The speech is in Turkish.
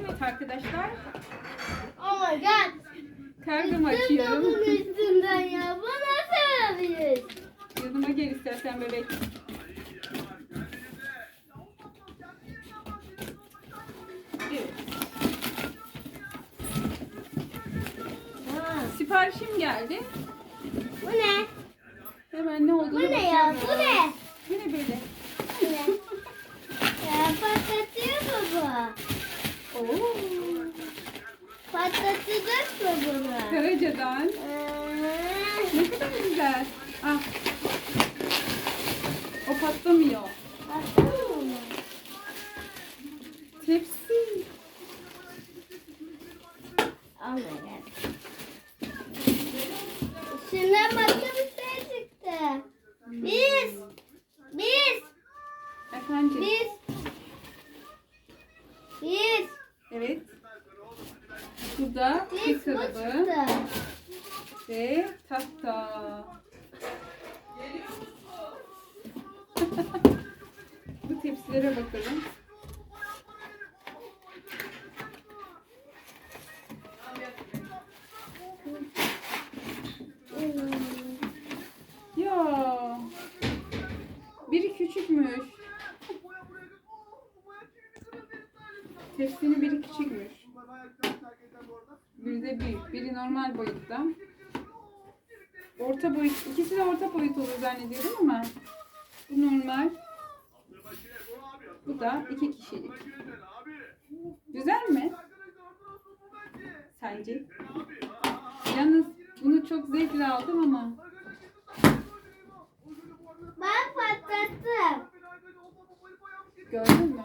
Evet arkadaşlar. Oh my god. Bunun açıyorum. üstünden ya. Bu nasıl alıyoruz? Yanıma gel istersen bebek. Evet. Siparişim geldi. bu ne? Hemen ne olduğunu Bu ne ya? Bu ne? Böyle. Bu ne? Ya patlatıyor mu bu? Oo. Patlatacak mı bunu? Karaca'dan. Ee, Ne kadar güzel. Ah. O patlamıyor. patlamıyor mu? Tepsi. Oh my god. İçinden başka bir şey çıktı. Biz. Biz. Efendim. Biz. Biz. Evet. Bu da kek kalıbı ve tahta. Bu tepsilere bakalım. Ya. Biri küçükmüş. Tepsinin biri küçükmüş. Biri de büyük. Biri normal boyutta. Orta boyut. İkisi de orta boyut olur zannediyorum ama. Bu normal. Bu da iki kişilik. Güzel mi? Sence? Yalnız bunu çok zevkle aldım ama. Ben patlattım. Gördün mü?